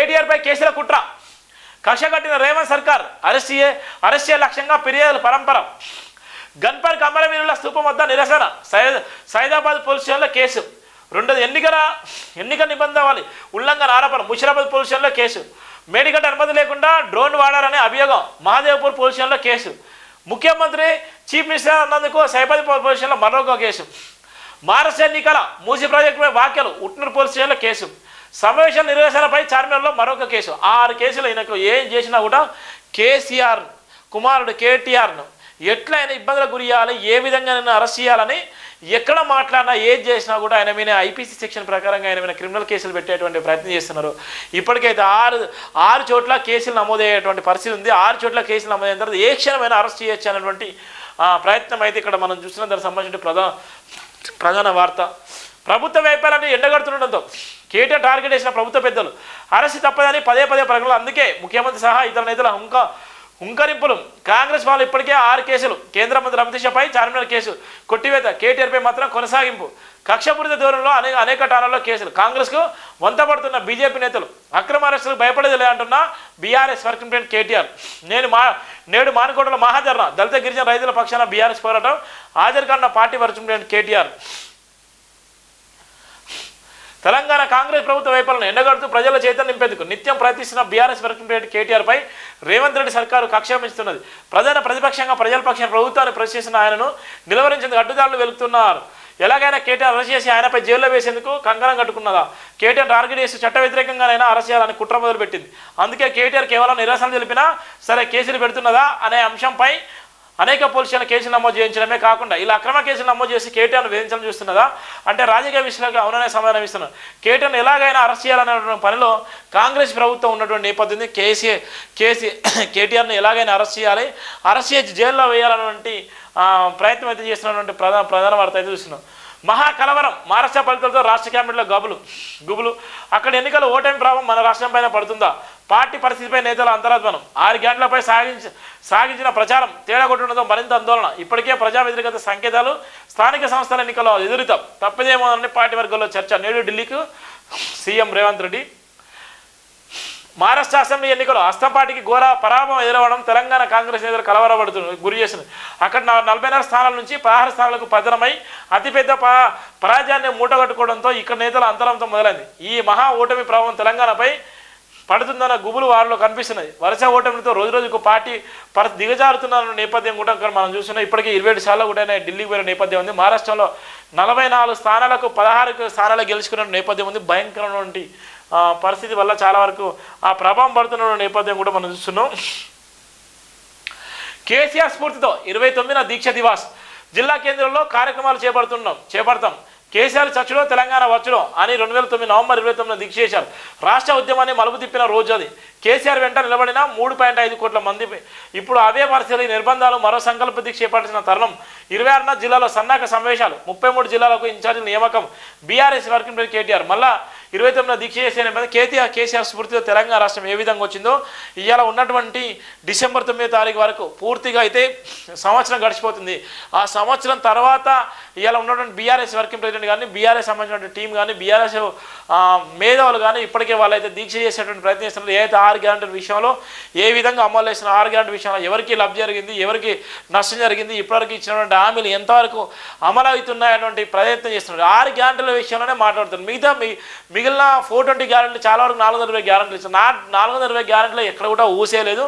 కేటీఆర్పై కేసుల కుట్ర. కక్ష రేవంత్ సర్కార్ అరెస్ట్ చే అరెస్ట్ లక్ష్యంగా ఫిర్యాదుల పరంపర. గన్పర్ అమరవీరుల స్థూపం వద్ద నిరసన. సై సైదాబాద్ పోలీస్ స్టేషన్లో కేసు. రెండోది ఎన్నికల ఎన్నికల నిబంధనలు ఉల్లంఘన ఆరోపణ. ముషిరాబాద్ పోలీస్ స్టేషన్లో కేసు. మేడిగడ్డ అనుమతి లేకుండా డ్రోన్ వాడారనే అభియోగం. మహాదేవ్పూర్ పోలీస్ స్టేషన్లో కేసు. ముఖ్యమంత్రి చీఫ్ మినిస్టర్ అన్నందుకు సైబాద్ పోలీస్ స్టేషన్లో మరొక కేసు. మహారాష్ట్ర ఎన్నికల మూసి ప్రాజెక్టుపై వ్యాఖ్యలు. ఉట్నూరు పోలీస్ స్టేషన్లో కేసు. సమావేశ నిర్వహణపై చార్మినార్లో మరొక కేసు. ఆరు కేసులు ఈయనకు ఏం చేసినా కూడా కేసీఆర్ కుమారుడు కేటీఆర్ను ఎట్లయినా ఇబ్బందులకు గురి చేయాలి ఏ విధంగా నేను అరెస్ట్ చేయాలని ఎక్కడ మాట్లాడినా ఏది చేసినా కూడా ఆయన మీద ఐపీసీ సెక్షన్ ప్రకారంగా ఆయన మీద క్రిమినల్ కేసులు పెట్టేటువంటి ప్రయత్నం చేస్తున్నారు. ఇప్పటికైతే ఆరు ఆరు చోట్ల కేసులు నమోదయ్యేటువంటి పరిస్థితి ఉంది. ఆరు చోట్ల కేసులు నమోదైన తర్వాత ఏ క్షణమైనా అరెస్ట్ చేయొచ్చు అనేటువంటి ప్రయత్నం అయితే ఇక్కడ మనం చూసిన దానికి సంబంధించిన ప్రధాన ప్రధాన వార్త. ప్రభుత్వ వైఫల్యాన్ని ఎండగడుతుండడంతో కేటీఆర్ టార్గెట్ చేసిన ప్రభుత్వ పెద్దలు. అరెస్ట్ తప్పదని పదే పదే ప్రకటనలు. అందుకే ముఖ్యమంత్రి సహా ఇతర నేతల హుంక హుంకరింపులు. కాంగ్రెస్ వాళ్ళు ఇప్పటికే ఆరు కేసులు. కేంద్ర మంత్రి అమిత్ షాపై చార్మినార్ కేసు కొట్టివేత. కేటీఆర్పై మాత్రం కొనసాగింపు. కక్షపూరిత దూరంలో అనేక అనేక టానాల్లో కేసులు. కాంగ్రెస్కు వంతపడుతున్న బీజేపీ నేతలు అక్రమ అరెస్టులకు భయపడేది అంటున్న బీఆర్ఎస్ వర్కింగ్ ప్రెసిడెంట్ కేటీఆర్. నేను మా నేడు మానుకోటలో మహాధర్ణ దళిత గిరిజన రైతుల పక్షాన బీఆర్ఎస్ పోరాటం హాజరు కాన్న party working president KTR. Telangana Congress ప్రభుత్వ వైఫల్యం ఎండగడుతూ ప్రజల చైతన్యం నింపేందుకు నిత్యం ప్రయత్నిస్తున్న బీఆర్ఎస్ వర్కింగ్ ప్రెసిడెంట్ కేటీఆర్పై రేవంత్ రెడ్డి సర్కారు కక్షామిస్తున్నది ప్రధాన ప్రతిపక్షంగా ప్రజల పక్షాన ప్రభుత్వాన్ని ప్రశ్నిస్తున్న ఆయనను నిలవరించేందుకు అడ్డుదారులు వెలుగుతున్నారు ఎలాగైనా కేటీఆర్ అరెస్ట్ చేసి ఆయనపై జైల్లో వేసేందుకు కంకణం కట్టుకున్నదా? కేటీఆర్ టార్గెట్ చేసి చట్ట వ్యతిరేకంగానైనా అరెస్ట్ చేయాలని కుట్ర మొదలుపెట్టింది. అందుకే కేటీఆర్ కేవలం నిరసన తెలిపినా సరే కేసులు పెడుతున్నదా అనే అంశంపై అనేక పోలీసులను కేసులు నమోదు చేయించడమే కాకుండా ఇలా అక్రమ కేసులు నమోదు చేసి కేటీఆర్ను వేధించడం చూస్తున్నదా అంటే రాజకీయ విషయాలకు అవుననే సమాధానం ఇస్తున్నారు. కేటీఆర్ను ఎలాగైనా అరెస్ట్ చేయాలనే పనిలో కాంగ్రెస్ ప్రభుత్వం ఉన్నటువంటి నేపథ్యం కేసీ కేసీ కేటీఆర్ను ఎలాగైనా అరెస్ట్ చేయాలి అరెస్ట్ చేసి జైల్లో వేయాలన్నటువంటి ప్రయత్నం అయితే చేస్తున్నటువంటి ప్రధాన ప్రధాన వార్త అయితే చూస్తున్నాం. మహా కలవరం మహారాష్ట్ర ఫలితాలతో రాష్ట్ర క్యాబినెట్లో గబులు గుబులు. అక్కడ ఎన్నికల ఓటమి ప్రభావం మన రాష్ట్రం పైన పడుతుందా? పార్టీ పరిస్థితిపై నేతల అంతరాత్మనం ఆరు గంటలపై సాగించి సాగించిన ప్రచారం తేడా కొట్టడంతో మరింత ఆందోళన. ఇప్పటికే ప్రజా వ్యతిరేకత సంకేతాలు స్థానిక సంస్థల ఎన్నికల్లో ఎదురుతాం. తప్పదేమోనని పార్టీ వర్గాల్లో చర్చ. నేడు ఢిల్లీకి సీఎం రేవంత్ రెడ్డి మహారాష్ట్ర అసెంబ్లీ ఎన్నికలు హస్తం పార్టీకి ఘోర పరాభవం ఎదురవడం తెలంగాణ కాంగ్రెస్ నేతలు కలవరపడుతుంది గురి చేసింది. అక్కడ నలభై నాలుగు స్థానాల నుంచి పదహారు స్థానాలకు పతనమై అతిపెద్ద ప పరాజయాన్ని మూటగట్టుకోవడంతో ఇక్కడ నేతల అంతరంతో మొదలైంది. ఈ మహా ఓటమి ప్రభావం తెలంగాణపై పడుతుందన్న గుబులు వారిలో కనిపిస్తున్నాయి. వరుస ఓటమితో రోజు రోజుకు పార్టీ పర దిగజారుతున్న నేపథ్యం కూడా ఇక్కడ మనం చూస్తున్నాం. ఇప్పటికీ ఇరవై ఏడు సార్లు కూడా ఢిల్లీకి పోయిన నేపథ్యం ఉంది. మహారాష్ట్రలో నలభై నాలుగు స్థానాలకు పదహారు స్థానాలు గెలుచుకున్న నేపథ్యం ఉంది. భయంకరమైనటువంటి పరిస్థితి వల్ల చాలా వరకు ఆ ప్రభావం పడుతున్న నేపథ్యం కూడా మనం చూస్తున్నాం. కేసీఆర్ స్ఫూర్తితో ఇరవై తొమ్మిదిన దీక్ష దివాస్. జిల్లా కేంద్రంలో కార్యక్రమాలు చేపడుతున్నాం చేపడతాం. కేసీఆర్ చచ్చులో తెలంగాణ వచ్చులో అని రెండు వేల తొమ్మిది నవంబర్ ఇరవై తొమ్మిది దీక్ష చేశారు. రాష్ట్ర ఉద్యమాన్ని మలుపు తిప్పిన రోజు అది. కేసీఆర్ వెంట నిలబడిన మూడు పాయింట్ ఐదు కోట్ల మంది. ఇప్పుడు అవే పరిస్థితులు నిర్బంధాలు మరో సంకల్ప దీక్ష చేపట్టిన తరుణం. ఇరవై ఆరున జిల్లాలో సన్నాహక సమావేశాలు. ముప్పై మూడు జిల్లాలకు ఇన్ఛార్జీల నియామకం బీఆర్ఎస్ వర్కింగ్ ప్రెసిడెంట్ కేటీఆర్. మళ్ళా ఇరవై తొమ్మిదిన దీక్ష చేసే కేటీఆర్ కేసీఆర్ స్ఫూర్తితో తెలంగాణ రాష్ట్రం ఏ విధంగా వచ్చిందో ఇవాళ ఉన్నటువంటి డిసెంబర్ తొమ్మిదో తారీఖు వరకు పూర్తిగా అయితే సంవత్సరం గడిచిపోతుంది. ఆ సంవత్సరం తర్వాత ఇవాళ ఉన్నటువంటి బీఆర్ఎస్ వర్కింగ్ ప్రెసిడెంట్ కానీ బీఆర్ఎస్ సంబంధించిన టీం కానీ బీఆర్ఎస్ మేధావులు కానీ ఇప్పటికే వాళ్ళైతే దీక్ష చేసేటువంటి ప్రయత్నం చేస్తున్నారు. ఏదైతే ఆరు గ్యారంటీ విషయంలో ఏ విధంగా అమలు చేసిన ఆరు గ్యారంటీ విషయంలో ఎవరికి లబ్ధి జరిగింది ఎవరికి నష్టం జరిగింది ఇప్పటివరకు ఇచ్చినటువంటి హామీలు ఎంతవరకు అమలు ప్రయత్నం చేస్తున్నారు ఆరు గ్యారంటీల విషయంలోనే మాట్లాడుతున్నారు మిగతా మీ మిగిలిన ఫోర్ ట్వంటీ గ్యారంటీ చాలా వరకు నాలుగు వందల ఇరవై గ్యారంటీలు ఇచ్చారు. నా నాలుగు వందల ఇరవై గ్యారంటీలో ఎక్కడ కూడా ఊసేయలేదు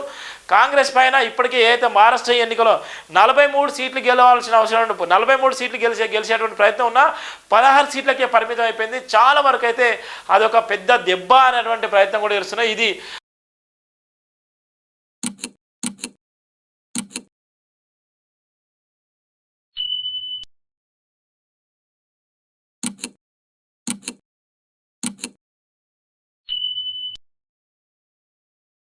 కాంగ్రెస్ పైన ఇప్పటికే ఏదైతే మహారాష్ట్ర ఎన్నికలో నలభై మూడు సీట్లు గెలవాల్సిన అవసరం ఉంటుంది నలభై మూడు సీట్లు గెలిచే గెలిచేటువంటి ప్రయత్నం ఉన్నా పదహారు సీట్లకే పరిమితం అయిపోయింది చాలా వరకు అయితే అదొక పెద్ద దెబ్బ అనేటువంటి ప్రయత్నం కూడా చేస్తున్నాయి. ఇది